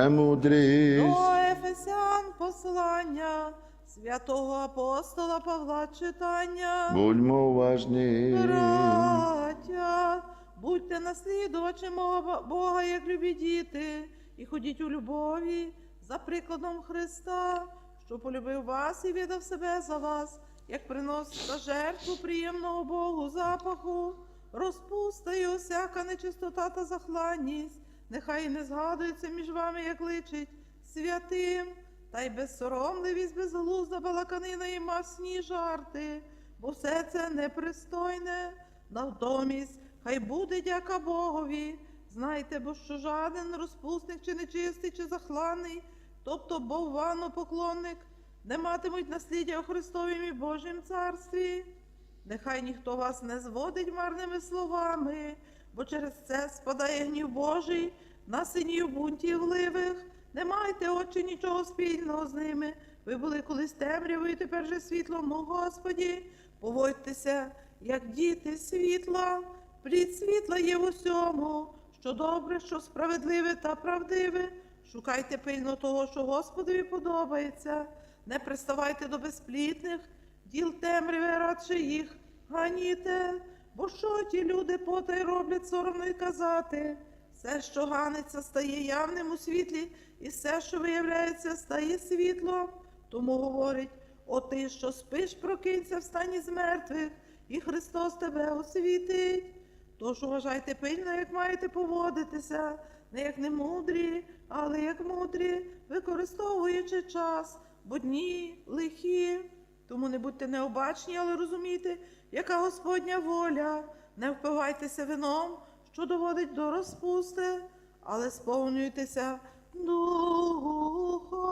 Премудрість. До Ефесян послання святого апостола Павла читання. Будьмо уважні. Браття, будьте наслідувачами мого Бога, як любі діти, і ходіть у любові за прикладом Христа, що полюбив вас і віддав себе за вас, як приносить та жертву приємного Богу запаху, розпуста і усяка нечистота та захланність, нехай не згадується між вами, як личить святим, та й безсоромливість, безглузда балаканина і масні жарти, бо все це непристойне. Натомість, хай буде дяка Богові. Знайте, бо що жаден розпусник чи нечистий, чи захланий, тобто бовванопоклонник, не матимуть насліддя у Христовім і Божім царстві. Нехай ніхто вас не зводить марними словами, бо через це спадає гнів Божий на синів бунтівливих. Не майте очі нічого спільного з ними. Ви були колись темрявою, тепер же світлом у Господі. Поводьтеся, як діти світла, плід світла є в усьому, що добре, що справедливе та правдиве. Шукайте пильно того, що Господові подобається. Не приставайте до безплітних, діл темряве радше їх ганіте. Бо що ті люди потай роблять соромно й казати? Все, що ганиться, стає явним у світлі, і все, що виявляється, стає світлом. Тому говорить, о ти, що спиш, прокинься, встань із мертвих, і Христос тебе освітить. Тож уважайте пильно, як маєте поводитися, не як немудрі, але як мудрі, використовуючи час, бо дні лихі. Тому не будьте необачні, але розумійте, яка Господня воля. Не впивайтеся вином, що доводить до розпусти, але сповнюйтеся духом.